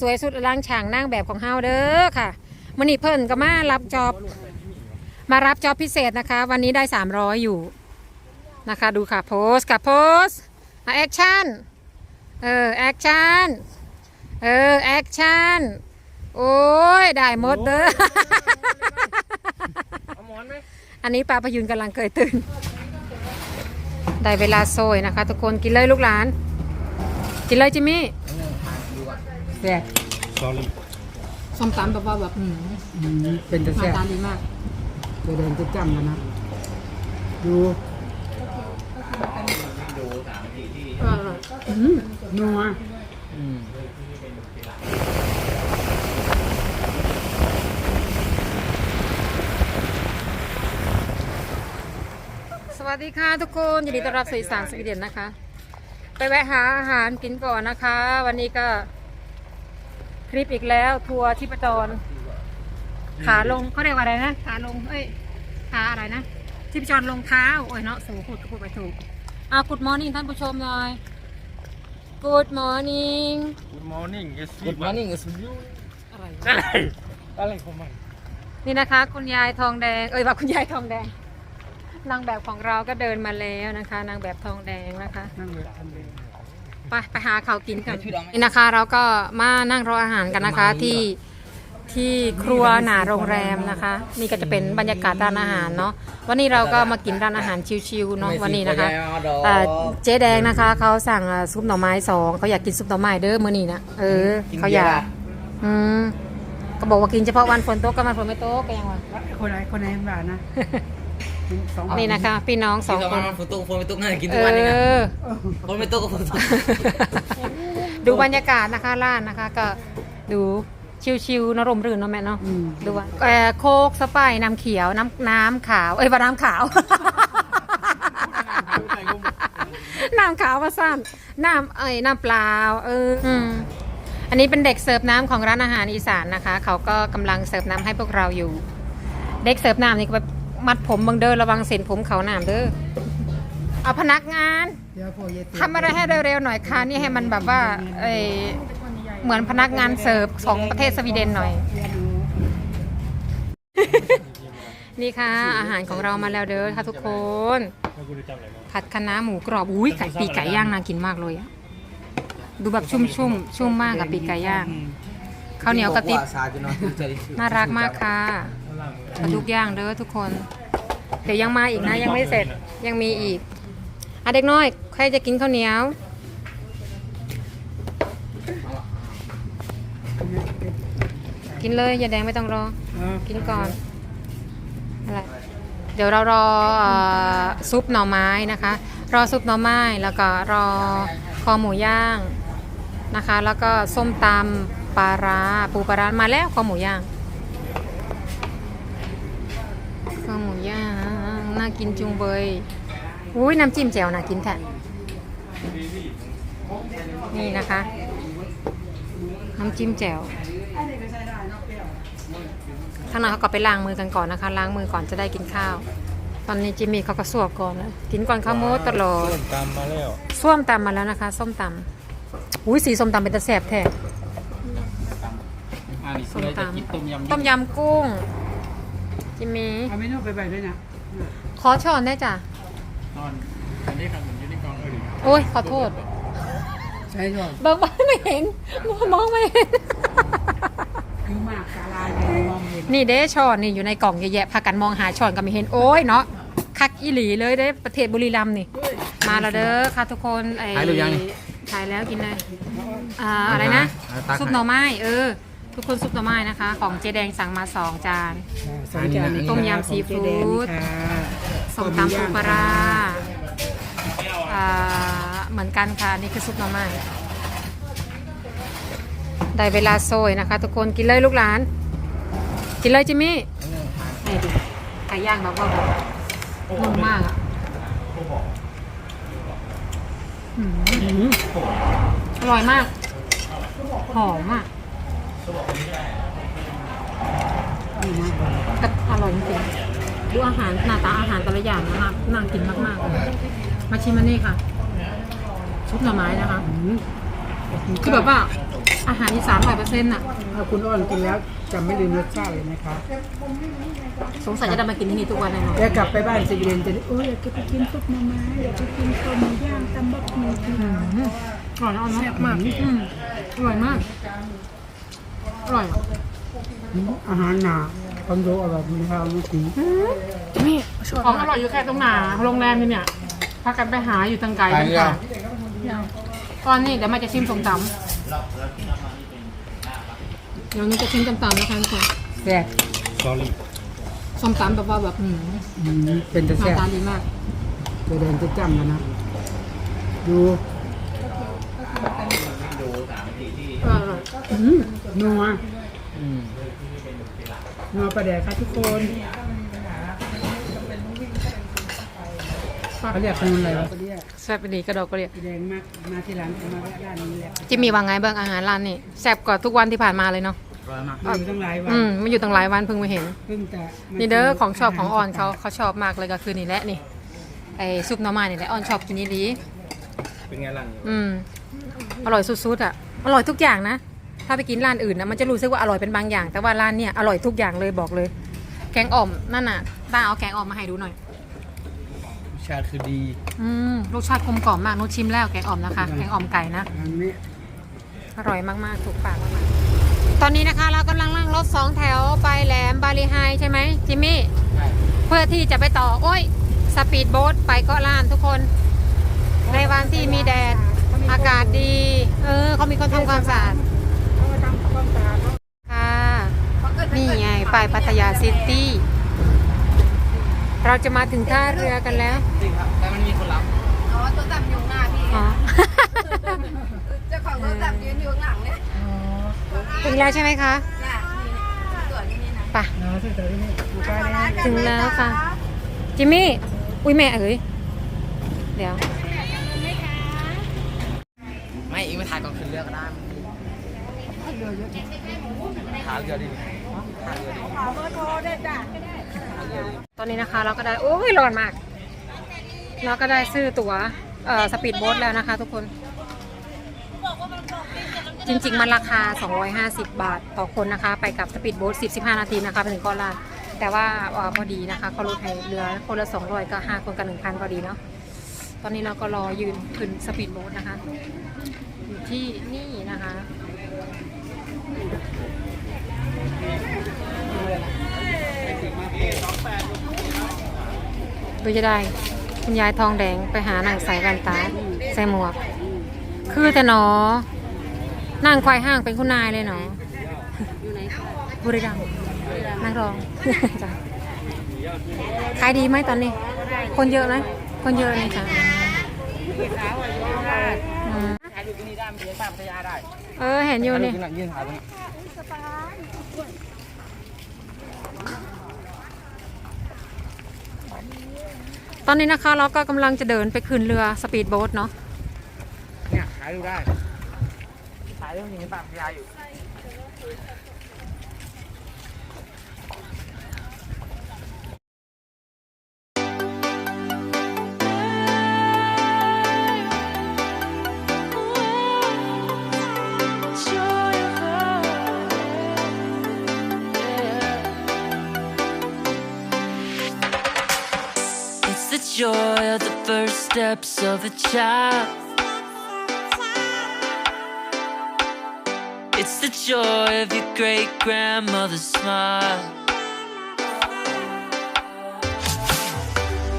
สวยสุดอลังฉางนางแบบของเฮาเด้อค่ะมันนี่เพิ่นก็มารับจอบมารับจอบพิเศษนะคะ วันนี้ได้300อยู่นะคะ ดูค่ะโพสกับโพสแอคชั่นเออแอคชั่นเออแอคชั่นโอ้ยได้หมดเด้อเอาหมอนไหมอันนี้ปลาพยุนกำลังเกยตื่น ได้เวลาโซยนะคะ ทุกคนกินเลยลูกหลาน กินเลยจิมมี่ แซ่บสอรี่ส้มตำแบบว่าแบบอืมอืมเป็นตะหน้าแซ่บตาดีมากตัวแดงจะจำกันนะ ดูเอออืมนัวสวัสดีค่ะทุกคนยินดีต้อนรับสู่อีสานสวีเดนนะคะ ไปแวะหาอาหารกินก่อนนะคะ วันนี้ก็ คลิปอีกแล้ว ทัวร์ที่ประจร ขาลงเขาเรียกว่าอะไรนะ ขาลง เอ้ย ขาอะไรนะ ที่ประจรลงเท้า โอ้ยเนาะสูพูดก็พูดไปถูกอะ Good morning ท่านผู้ชมหน่อย Good morning Good morning yes Good morning is you อะไรอะไรอะไรของมันนี่นะคะ คุณยายทองแดง เอ้ยว่าคุณยายทองแดง นางแบบของเราก็เดินมาแล้วนะคะ นางแบบทองแดงนะคะ นั่งเลยอันเดียว ไปไปหาเขาวกินกันนี่นะคะ เราก็มานั่งรออาหารกันนะคะที่ที่ครัวหนาโรงแรมนะคะ นี่ก็จะเป็นบรรยากาศร้านอาหารเนาะวันนี้เราก็มากินร้านอาหารชิวๆเนาะวันนี้นะคะเอ่อเจ๊แดงนะคะเขาสั่งเอ่อซุปหน่อไม้สองเขาอยากกินซุปหน่อไม้เด้อมื้อนี้นะเออเขาอยากอืมก็บอกว่ากินเฉพาะวันฝนตกกับวันฝนไม่ตกก็ยังว่า คนไหนคนไหนบ้านะ สองนี่นะคะ พี่น้องสองที่คเรานมาฝนตกฝนไม่ตกน่าจะกินเอทุกวันนี้นะอ ฝนไม่ตกก็ฝนตกดูบรรยากาศนะคะร้านนะคะ ก็ดูชิวๆเนอะร่มรื่นเนาะแม่เนาะอืมดูว่าเอ่อโคกสไปร์น้ำเขียวน้ำน้ำขาวเอ้ยว่าน้ำขาว น้ำขาวมาสั้นน้ำเอ้ยน้ำเปล่าเอออืมอันนี้เป็นเด็กเสิร์ฟน้ำของร้านอาหารอีสานนะคะ เขาก็กำลังเสิร์ฟน้ำให้พวกเราอยู่ เด็กเสิร์ฟน้ำนี่ก็ไป มัดผมบังเดินระวังเส้นผมเขาหนามเด้อเอาพนักงานเดี๋ยวพอเย็นทำอะไรให้เร็วๆหน่อยค่ะนี่ให้มันแบบว่าเอยเหมือนพนักงานเสิร์ฟของประเทศสวีเดนหน่อย นี่ค่ะ อาหารของเรามาแล้วเด้อค่ะทุกคนแล้วกูจะจำอะไรบ้างผัดคะน้าหมูกรอบอุ้ยไก่ปีกไก่ย่างน่ากินมากเลยอะดูแบบชุ่มชุ่มๆชุ่มมากกับปีกไก่ย่างข้าวเหนียวกระติบซาจะนอนจะได้ชื่อน่ารักมากค่ะ ปลาดุกอย่างเด้อทุกคน เดี๋ยวยังมาอีกนะยังไม่เสร็จยังมีอีกอะเด็กน้อย ใครจะกินข้าวเหนียว กินเลยอย่าแดงไม่ต้องรอ กินก่อนอะไรเดี๋ยวเรารอเอ่อซุปหน่อไม้นะคะ รอซุปหน่อไม้แล้วก็รอคอหมูย่างนะคะ แล้วก็ส้มตำปลาร้าปูปลาร้ามาแล้วคอหมูย่าง คอหมูย่าง น่ากินจุงเบยอุ้ยน้ำจิ้มแจ่วน่ากินแท้นี่นะคะ น้ำจิ้มแจ่วทางนั้นเขาก็ไปล้างมือกันก่อนนะคะ ล้างมือก่อนจะได้กินข้าว ตอนนี้จิมมี่เขาก็สวบก่อนแล้วกินก่อนข้าวโมดตลอดส้มตำมาแล้วส้วมตำมาแล้วนะคะ ส้มตำอุ้ยสีส้มตำเป็นตะแสบแท้อันนี้ส้มเลยจะตำกินต้มยำต้มยำกุ้ง จิมมี่เอาเมนูไปไปด้วยนะขอช้อนได้จ้ะนอนอันนี้ครับผมอยู่ในกองเออโอ้ยขอโทษใช่ก่อนเบิกบานไม่เห็นมองไม่เห็นคือมากกาลายเลยมองเห็นนี่เด้ช้อนนี่อยู่ในกล่องเยอะแยะพากันมองหาช้อนก็ไม่เห็นโอ้ยเนาะคักอีหลีเลยเด้ประเทศบุรีรัมย์นี่ มาแล้วเด้อค่ะทุกคนไอ้ถ่ายแล้วกินเลยอ่าอะไรนะซุปหน่อไม้เออ ทุกคนซุปหน่อไม้นะคะ ของเจแดงสั่งมาสองจาน สองจานนี้ต้มยำซีฟู้ดค่ะส้มตำปูปลาร้าอ่าเหมือนกันค่ะ นี่คือซุปหน่อไม้ได้เวลาโซยนะคะ ทุกคนกินเลยลูกหลาน กินเลยจิมมี่นี่ดิไก่ย่างแบบว่าแบบนุ่มมากอะอืมอร่อยมาก หอมอะ แต่อร่อยจริงๆดูอาหารหน้าตาอาหารแต่ละอย่างนะคะน่ากินมากๆเลยมาชิมมันนี่ค่ะซุปหน่อไม้นะคะคือแบบว่าอาหารอีสานร้อยเปอร์เซ็นต์อะถ้าคุณอ้อนกินแล้วจะไม่ลืมรสชาติเลยนะครับสงสัยจะได้มากินที่นี่ทุกวันเลยเนาะแล้วกลับไปบ้านสิเรียนจะได้โอ้ยอยากจะไปกินซุปหน่อไม้อยากไปกินต้มย่างตำบักหุ่งอร่อยนะแซ่บมากอืมอร่อยมาก อร่อยอาหารหนาคอนโดอร่อยมีข้าวมีสีนี่ของอร่อยอยู่แค่ตรงหนาโรงแรมนี่เนี่ยพากันไปหาอยู่ตังไกลตังไกลตอนนี้เดี๋ยวมาจะชิมส้มตำเดี๋ยวนี้จะชิมส้มตำนะคะทุกคนแซ่บสอรี่ส้มตำแบบว่าแบบอืมอืมเป็นแต่หน้าแซ่บตาดีมากตัวแดงจะจำแล้วนะดู อร่อยอืมนัวนัวประแดกครับทุกคนเขาเรียกขนมอะไรวะเขาเรียกแซ่บดีกระดอกกระเดียแดงมากมาที่ร้านจะมาแวะร้านนี้แหละจิมมี่ว่าไงบ้างอาหารร้านนี่แซ่บกว่าทุกวันที่ผ่านมาเลยเนาะร้อยมากมาอยู่ตั้งหลายวันอืมมันอยู่ตั้งหลายวันเพิ่งมาเห็นเพิ่งจะมานี่เด้อของชอบของอ่อนเขาเขาชอบมากเลยก็คือนี่แหละนี่ไอซุปหน้ำมันนี่แหละอ่อนชอบกินนี่ดีเป็นไงล่ะอืมอร่อยสุดๆอะ อร่อยทุกอย่างนะ ถ้าไปกินร้านอื่นนะมันจะรู้สึกว่าอร่อยเป็นบางอย่าง แต่ว่าร้านเนี่ยอร่อยทุกอย่างเลยบอกเลย แกงอ่อมนั่นน่ะต้าเอาแกงอ่อมมาให้ดูหน่อยชาติคือดีอืมรสชาติกลมกล่อมมากนุชชิมแล้วแกงอ่อมนะคะ แกงอ่อมไก่นะร้านนี้อร่อยมาก ๆ ถูกปากมากๆตอนนี้นะคะเรากำลังนั่งรถสองแถวไปแหลมบาลีไฮใช่ไหมจิมมี่ เพื่อที่จะไปต่อ โอ้ย สปีดโบ๊ทไปเกาะล้านทุกคน ในวันที่มีแดด อากาศดี เออเขามีคนทำความสะอาดค่ะนี่ไงไปพัทยาซิตี้ เราจะมาถึงท่าเรือกันแล้วจริงครับ แต่มันมีคนรับอ๋อตัวจับอยู่ข้างหน้าพี่อ๋อเจ้าของตัวจับยืนอยู่ข้างหลังเนี่ยถึงแล้วใช่ไหมคะน่ะนี่ตัวนี้นี่นะไปเนาะที่เจอที่นี่ดูไปเลยถึงแล้วค่ะ จิมมี่ อุ้ยแม่เอ้ยเดี๋ยว ไม่อีกมาถ่ายก่อนขึ้นเรือก็ได้ หาเรือดีตอนนี้นะคะเราก็ได้โอ้ยร้อนมาก เราก็ได้ซื้อตั๋วเอ่อสปีดโบ๊ทแล้วนะคะ ทุกคน จริง ๆ มันราคา 250 บาทต่อคนนะคะ ไปกับสปีดโบ๊ท10-15 นาทีนะคะไปถึงเกาะลานแต่ว่าอพอดีนะคะเขาลดให้เหลือคนละ 200ก็5คนกับ1,000พอดีเนาะตอนนี้เราก็รอยืนขึ้นสปีดโบ๊ทนะคะ อยู่ที่นี่นะคะ ดูจะได้ คุณยายทองแดงไปหานางใส่แว่นตาใส่หมวก คือแต่หนอ นั่งควายห้างเป็นคุณนายเลยหนอบุรีรัมย์นางรองจ้ะขายดีไหมตอนนี้ คนเยอะไหมคนเยอะเลยจ้ะอืมถ่ายรูปที่นี่ได้มันเรียนป้าพัทยาได้เออเห็นอยู่นี่ยืนถ่าย ตรงนี้ตอนนี้นะคะเราก็กำลังจะเดินไปขึ้นเรือสปีดโบ๊ทเนาะเนี่ยถ่ายรูปได้ถ่ายรูปเห็นป้าพัทยาอยู่ joy of the first steps of a child. It's the joy of your great grandmother's smile.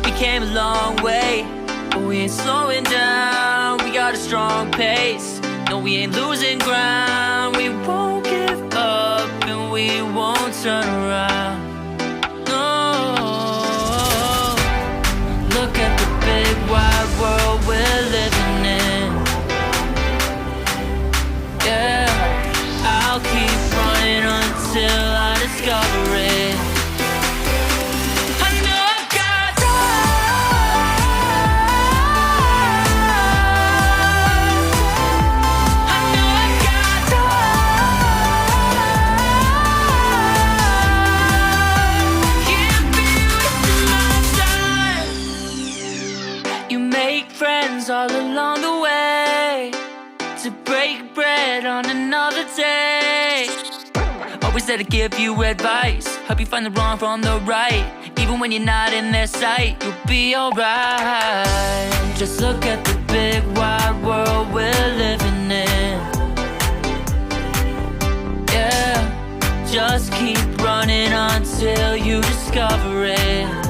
We came a long way, but we ain't slowing down. We got a strong pace. No, we ain't losing ground. We won't give up and we won't turn around. Always there to give you advice. Help you find the wrong from the right. Even when you're not in their sight, you'll be alright. Just look at the big wide world we're living in. Yeah, just keep running until you discover it.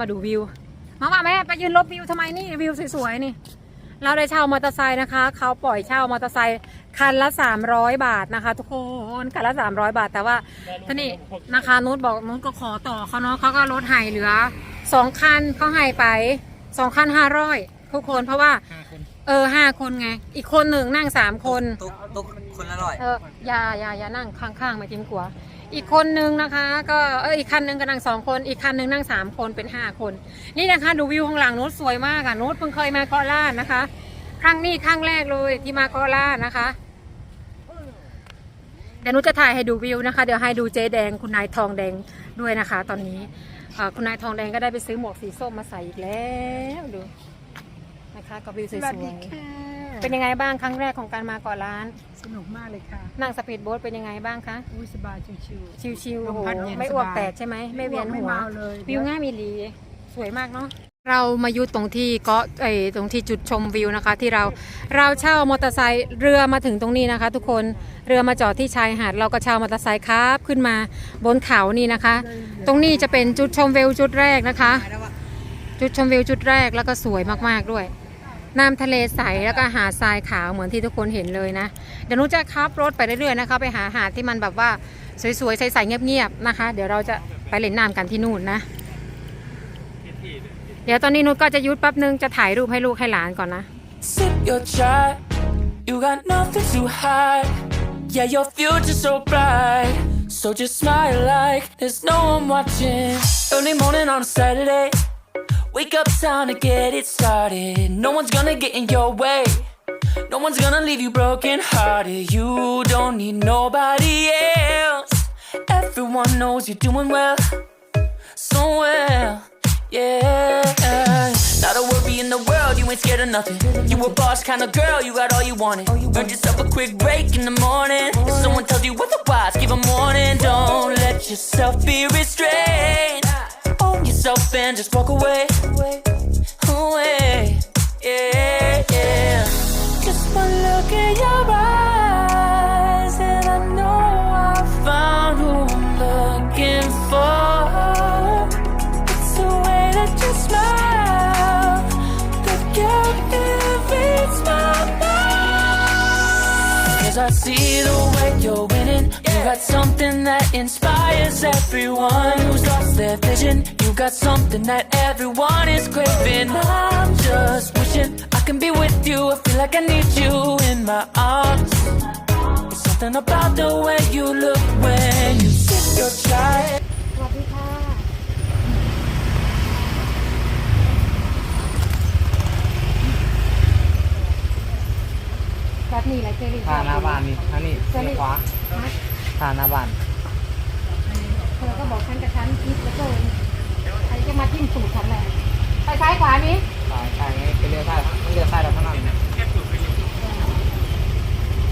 มาดูวิว มามาแม่ไปยืนลบวิวทำไมนี่วิวสวยๆนี่ เราได้เช่ามอเตอร์ไซค์นะคะ เขาปล่อยเช่ามอเตอร์ไซค์คันละ 300 บาทนะคะ ทุกคนคันละ 300 บาท แต่ว่าท่านี่นะคะนุชบอกนุชก็ขอต่อเขาเนาะเขาก็ลดให้เหลือสองคันเขาให้ไปสองคันห้าร้อยทุกคนเพราะว่าเออห้าคนไง อีกคนหนึ่งนั่งสามคนตุ๊กตุ๊กคนละร้อยเอออย่าอย่าอย่านั่งข้างๆมาจิ้มกลัว อีกคนนึงนะคะ ก็เอออีกคันนึงก็นั่งสองคน อีกคันนึงนั่งสามคนเป็นห้าคน นี่นะคะดูวิวข้างหลังนุชสวยมากอะนุชเพิ่งเคยมาเกาะล้านนะคะ ครั้งนี้ครั้งแรกเลยที่มาเกาะล้านนะคะเดี๋ยวนุชจะถ่ายให้ดูวิวนะคะ เดี๋ยวให้ดูเจ๊แดงคุณนายทองแดงด้วยนะคะ ตอนนี้คุณนายทองแดงก็ได้ไปซื้อหมวกสีส้มมาใส่อีกแล้วดูนะคะกับวิวสวยๆ เป็นยังไงบ้างครั้งแรกของการมาเกาะล้าน สนุกมากเลยค่ะ นั่งสปีดโบ๊ทเป็นยังไงบ้างคะอุ้ยสบายชิว ชิวๆลโอ้มโหพัดเย็นไม่สบายอ้วกแตกใช่ไหมๆไม่เวียนหัวไม่เมาเลย วิวง่ายมีหลีสวยมากเนาะเรามาอยู่ตรงที่เกาะไอ้ยตรงที่จุดชมวิวนะคะ ที่เราเราเช่ามอเตอร์ไซค์เรือมาถึงตรงนี้นะคะ ทุกคนเรือมาจอดที่ชายหาดเราก็เช่ามอเตอร์ไซค์ครับขึ้นมาบนเขานี่นะคะ ตรงนี้จะเป็นจุดชมวิวจุดแรกนะคะ จุดชมวิวจุดแรกแล้วก็สวยมากๆด้วย น้ำทะเลใสแล้วก็หาดทรายขาวเหมือนที่ทุกคนเห็นเลยนะเดี๋ยวหนุจะขับรถไปเรื่อยๆนะคะไปหาหาดที่มันแบบว่าสวยๆใสๆเงียบๆนะคะ เดี๋ยวเราจะไปเล่นน้ำกันที่นู่นนะ เดี๋ยวตอนนี้นุชก็จะหยุดแป๊บนึงจะถ่ายรูปให้ลูกให้หลานก่อนนะ Sip your chai. You got nothing to hide. Yeah, your future's so bright. So just smile like there's no one watching. Early morning on a Saturday. Wake up, time to get it started. No one's gonna get in your way. No one's gonna leave you broken hearted. You don't need nobody else. Everyone knows you're doing well. So well, yeah. Not a worry in the world, you ain't scared of nothing. You a boss kind of girl, you got all you wanted. Earned yourself a quick break in the morning. If someone tells you otherwise, give 'em warning. Don't let yourself be restrained. Own yourself and just walk away. Away, yeah, yeah. Just one look in your eyes, and I know I found who I'm looking for. It's the way that you smile that captivates my mind. Cause I see the way you're winning. You got something that inspires everyone who's lost their vision got something that everyone is craving. I'm just wishing I can be with you. I feel like I need you in my arms. There's something about the way you look when you sit your child. สวัสดีค่ะ จะมาจิ้มสูตรฉันแหละไปซ้ายขวานี้ซ้ายซ้ายไปเลี้ยวซ้ายไม่เลี้ยวซ้ายเราเท่านั้น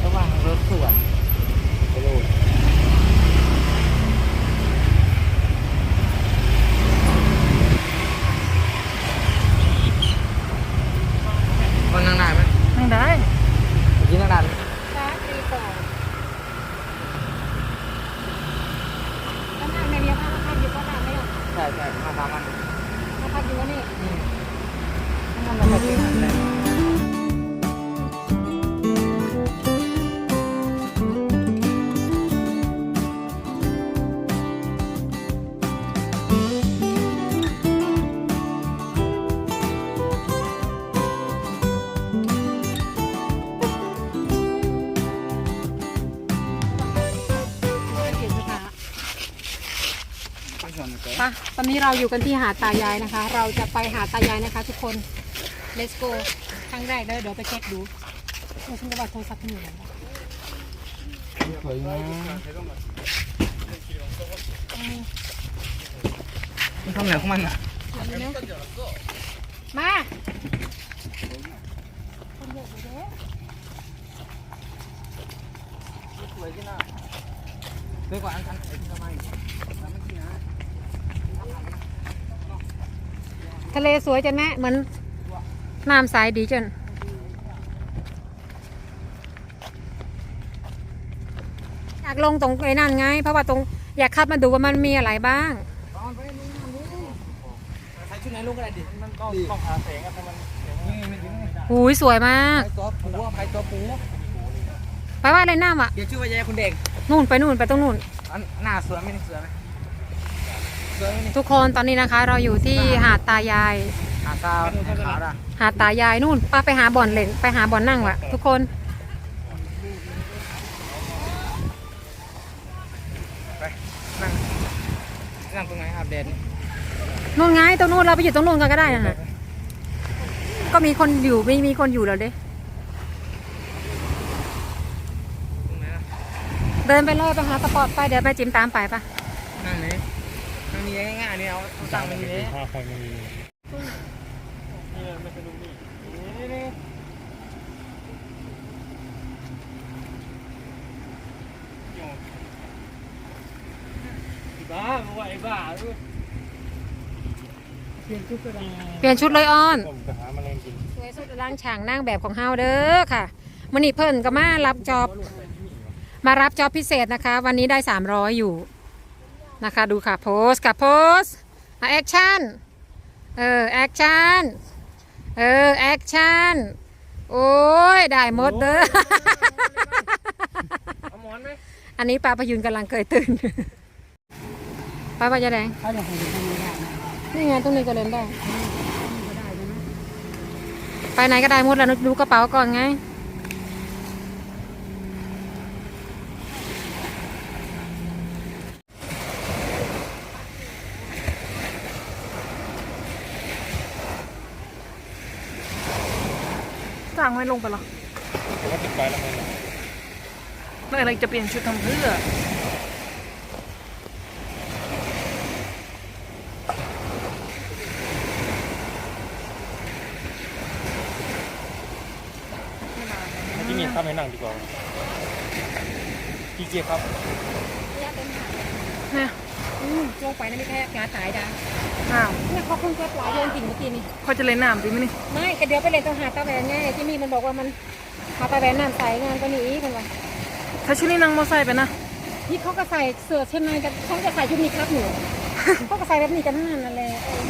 ระหว่างรถสวนไปดู นนี้เราอยู่กันที่หาดตายายนะคะ เราจะไปหาดตายายนะคะ ทุกคน let's go ครั้งแรกเด้อเดี๋ยวไปเช็คดูโอ้ฉันก็ว่าโทรศัพท์ฉันอยู่ไหนวะสวยนะมันทำอะไรของมันอะเดี๋ยวนี้นะมาคนเยอะอยู่เด้อสวยที่น่ะสวยกว่าอันอันไอ้ที่ทำไมทำไม่กี่นะ ทะเลสวยจังแม่เหมือนน้ำใสดีจังอยากลงตรงไอ้นั่นไง เพราะว่าตรงอยากขับมาดูว่ามันมีอะไรบ้างใช้ชุดไหนลุงก็ได้ดิ มันก็ต้องหาแสงอะแต่มันนี่มันถึงไม่ได้หูยสวยมากไปตัวปูอะไปตัวปูไปว่าอะไรน้ำอะ เดี๋ยวชื่อว่ายายคุณเด็กนู่นไปนู่นไปตรงนู่นอันหน้าสวยไหมนี่สวยไหมสวยไหมนี่ ทุกคนตอนนี้นะคะ เราอยู่ที่หาดตายาย หาซาวหาขาวด่ะหาดตายายนู่นป้าไปหาบ่อนเล่นไปหาบ่อนนั่งวะทุกคนไปนั่งนั่งตรงไหนครับเด่นนู่นไงตรงนู่นเราไปอยู่ตรงนู่นกันก็ได้นะฮะก็มีคนอยู่ไม่มีคนอยู่แล้วเด้ตรงไหนล่ะเดินไปเลยไปหาสปอร์ตไปเดี๋ยวไปจิมตามไปปะนั่งไหน นั่งนี่ง่ายๆนี่เอาตั้งมันนี่เลยผ้าคอยมันมีบ้าว่าไอ้บ้าเปลี่ยนชุดเลยออนผมไปหาแมลงกินสวยสุดร่างฉางนั่งแบบของเฮาเด้อค่ะมันนี่เพิ่นก็มารับจอบ มารับจอบพิเศษนะคะ วันนี้ได้ 300 อยู่ นะคะดูค่ะโพสกับโพสแอคชั่นเออแอคชั่นเออแอคชั่นโอ้ยได้หมดเด้อเอาหมอนไหมอันนี้ปลาพยุนกำลังเกยตื่นปลาปลาจะแดงเขาอยากให้ดูทำไม่ได้นะนี่ไงตรงนี้ก็เล่นได้ ไปไหนก็ได้หมดแล้วดูกระเป๋าก่อนไง สั่งไม่ลงไปหรอแล้วติดไปแล้วไงเมื่อไรจะเปลี่ยนชุดทำเพื่อที่มีข้ามให้นั่งดีกว่า พี่เกียร์ครับเนี่ยอืมลงไปนี่ไม่แค่งาตายจ้ะ อ้าวเนี่ยเขาเพิ่งเก็บปลาโยนจริงเมื่อกี้นี่เขาจะเล่นน้ำดีไหมนี่ไม่แต่เดี๋ยวไปเล่นตรงหาดตาแหวนไงที่มีมันบอกว่ามันหาดตาแหวนน้ำใสงานก็นี้มันว่าถ้าชุดนี้นั่งมอไซค์ไปนะนี่เขาก็ใส่เสื้อเช่นในแต่เขาจะใส่ชุดนี้ครับหนูเขาก็ใส่แบบนี้กันทั้งนั้นนั่นแหละเออ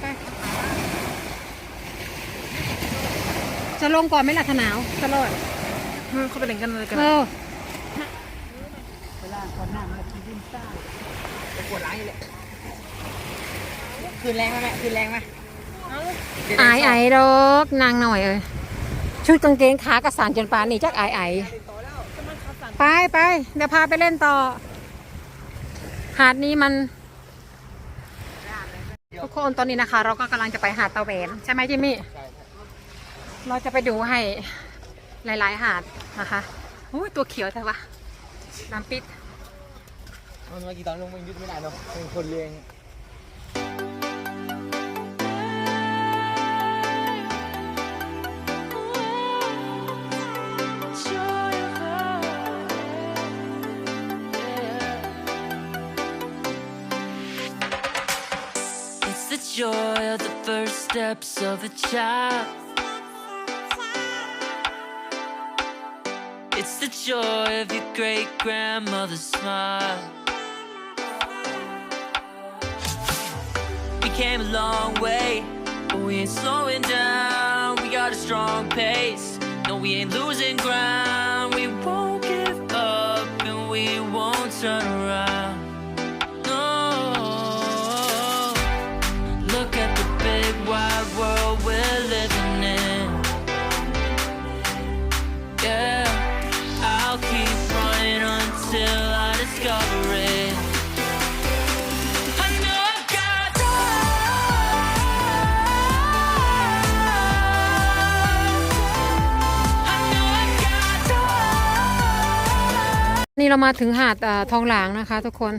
ไปจะลงก่อนไหมล่ะถนาวตลอดอืมเขาไปเล่นกันอะไรกันเออ เวลาก่อนหน้ามากินดินซ่าไปปวดหลังอยู่เลยคืนแรงไหมแม่คืนแรงไหมอายไอดอกนางหน่อยเอ้ยชุดกางเกงขากระสานจนปานนี่จักอายไอไปไปเดี๋ยวพาไปเล่นต่อ หาดนี้มันทุกคนตอนนี้นะคะ เราก็กำลังจะไปหาดตะแหวนใช่ไหมจิมมี่เราจะไปดูให้หลาย ๆ หาดนะคะอุ้ยตัวเขียวแต่ว่าน้ำปิดมัน เมื่อกี้ตอนลงมันยึดไม่ได้เนาะเป็นคนเลี้ยง It's the joy of the first steps of a child. It's the joy of your great grandmother's smile. Came a long way, but we ain't slowing down. We got a strong pace. No, we ain't losing ground. นี่เรามาถึงหาดทองหลางนะคะ ทุกคน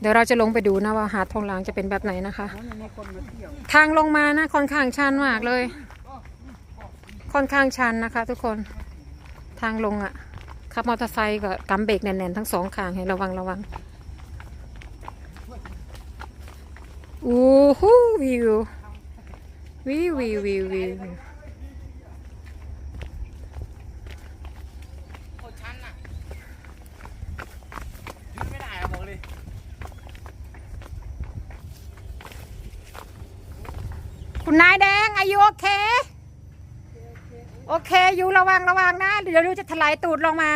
เดี๋ยวเราจะลงไปดูนะว่าหาดทองหลางจะเป็นแบบไหนนะคะ ทางลงมานะค่อนข้างชันมากเลย ค่อนข้างชันนะคะ ทุกคน ทางลงอะ่ะขับมอเตอร์ไซค์ก็กำเบรกแน่นๆทั้งสองข้างให้ระวังระวังอู้หูวิววิววิววิววิว โคตรชันอะยึดไม่ได้อะบอกเลย คุณ นายแดงอายุโอเคโอเคอยู่ระวังระวังนะ เดี๋ยวดูจะถลายตูดลงมา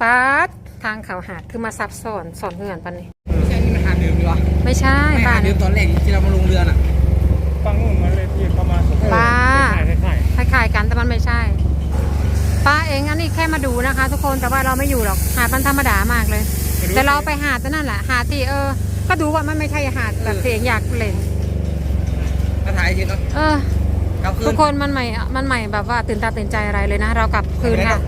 ป๊าดทางเขาหาดคือมาซับซ้อนสอนเหือนปันนี่ไม่ใช่นี่มันหาดเดิมดีวะไม่ใช่ไม่บ้าหานดเดิมตอนแรกที่เรามาลงเรือน่ะฟังนู่นมาเลยที่เข้ามาสมป้าคล้ายๆคล้ายคล้ายๆกันแต่มันไม่ใช่ ป้าเองอันนี้แค่มาดูนะคะ ทุกคนแต่ว่าเราไม่อยู่หรอกหาดมันธรรมดามากเลยๆ แต่เราไปหาดนั่นแหละหาดที่เออ ก็ดูว่ามันไม่ใช่หาดแบบเสียงอยากเล่นมาถ่ายทีเนาะเออกลับคืทุนกคนมันใหม่ มันใหม่แบบว่าตื่นตาตื่นใจอะไรเลยนะ เรากลับคืนค่ะ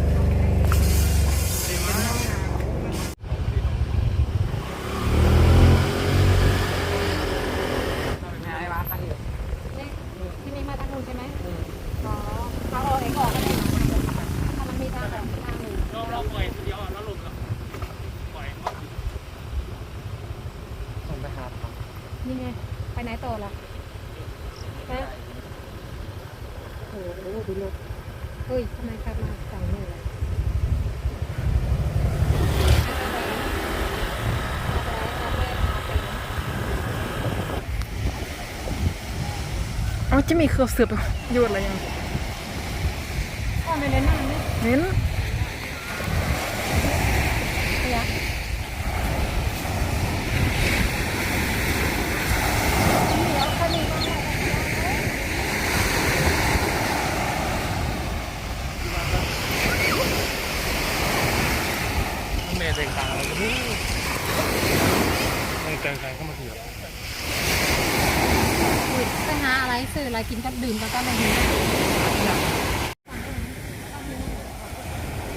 ไอ้บ้าคันเดียว ที่นี่มาทางนู้นใช่ไหมอ๋อเขาเอาเองออกก็ได้ถ้ามันมีทางออกทางหนึ่ง เราเราปล่อยทีเดียวอะแล้วหลุดแล้วปล่อย ผมไปหาครับ นี่ไง ไปไหนต่อล่ะไปโอ้โหดูรถเฮ้ยทำไมขับมาฝั่งนี้ล่ะ เอาจะมีเครือเสือบหยุดอะไรยัง อ๋อไม่เล่นน้ำนี่ เห็น ขยะ เมย์เต็งกลางแล้วก็ฮู้ยังเต็งกลางเข้ามาเถียว อุ๊ยไปหา อะไรกินก็ดื่มก็ก็ไม่ดีหนัง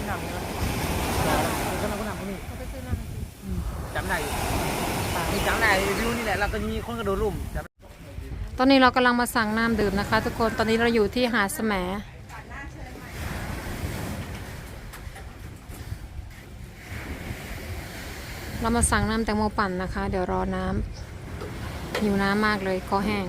นาะก็นักหนังนี่ก็ไปซื้อน้ำจำได้อยู่นี่จำได้วิวนี่แหละแล้วก็มีคนกระโดดลุ่มตอนนี้เรากำลังมาสั่งน้ำดื่มนะคะ ทุกคนตอนนี้เราอยู่ที่หาดแสมเรามาสั่งน้ำแตงโมปั่นนะคะ เดี๋ยวรอน้ำหิวน้ำมากเลยคอแห้ง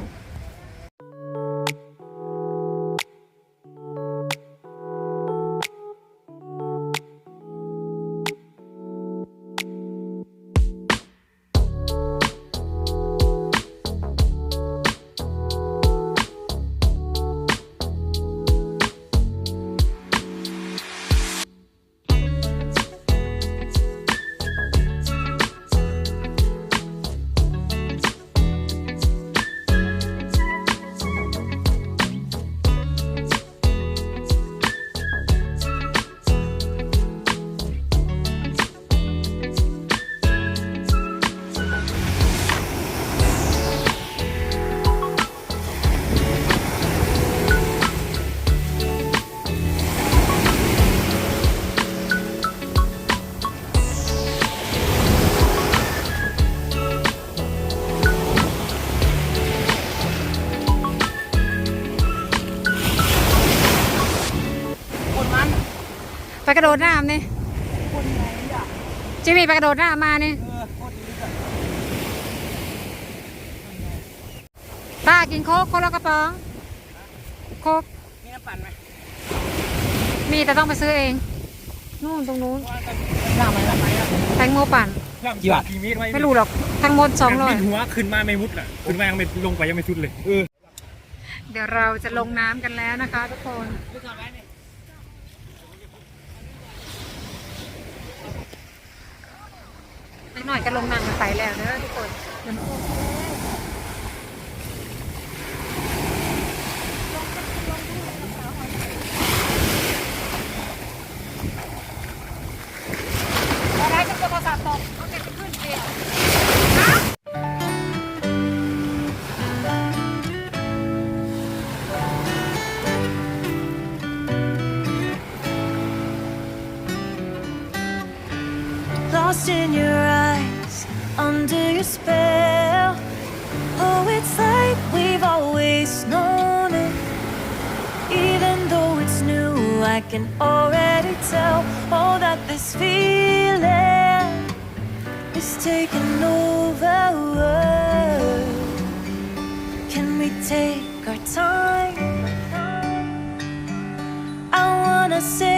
กระโดดน้ำนี่จิมมี่ไปกระโดดน้ำมานี่เออโคตรดีเลยป้ากินโค้กโค้กแล้วกระป๋องโค้กมีน้ำปั่นไหมมีแต่ต้องไปซื้อเองนู่นตรงนู้นหน้าไหมหน้าไหมอะแตงโมปั่นกี่บาทกี่เมตรไว้ไม่รู้หรอกทั้งหมดสองร้อยบินหัวขึ้นมาไม่มุดแหละขึ้นมายังไม่ลงไปยังไม่สุดเลยเออเดี๋ยวเราจะลงน้ำกันแล้วนะคะทุกคน นิดหน่อยก็ลงน้ำกันไปแล้วเด้อทุกคนเดี๋ยว under your spell. Oh, it's like we've always known it. Even though it's new, I can already tell. Oh, that this feeling is taking over. Can we take our time? I wanna savor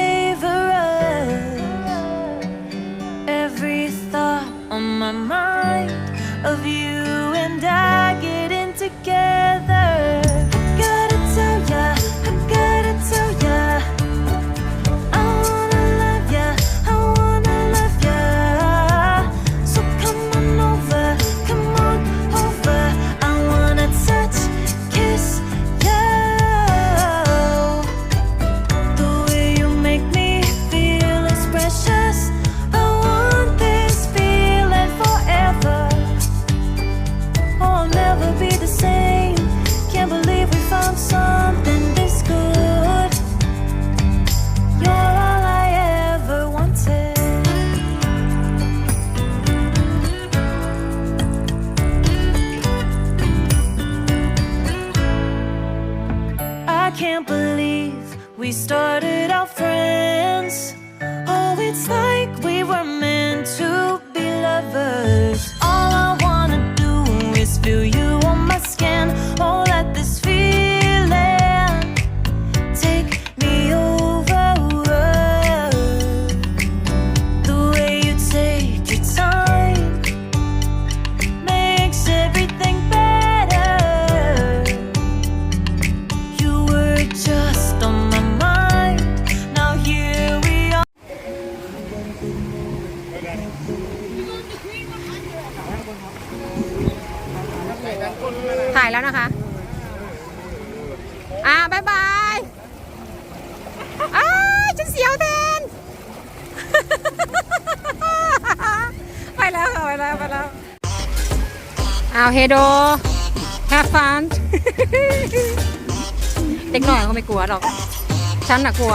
โด have fun เด็กหน่อยก็ไม่กลัวหรอก ฉันน่ะกลัว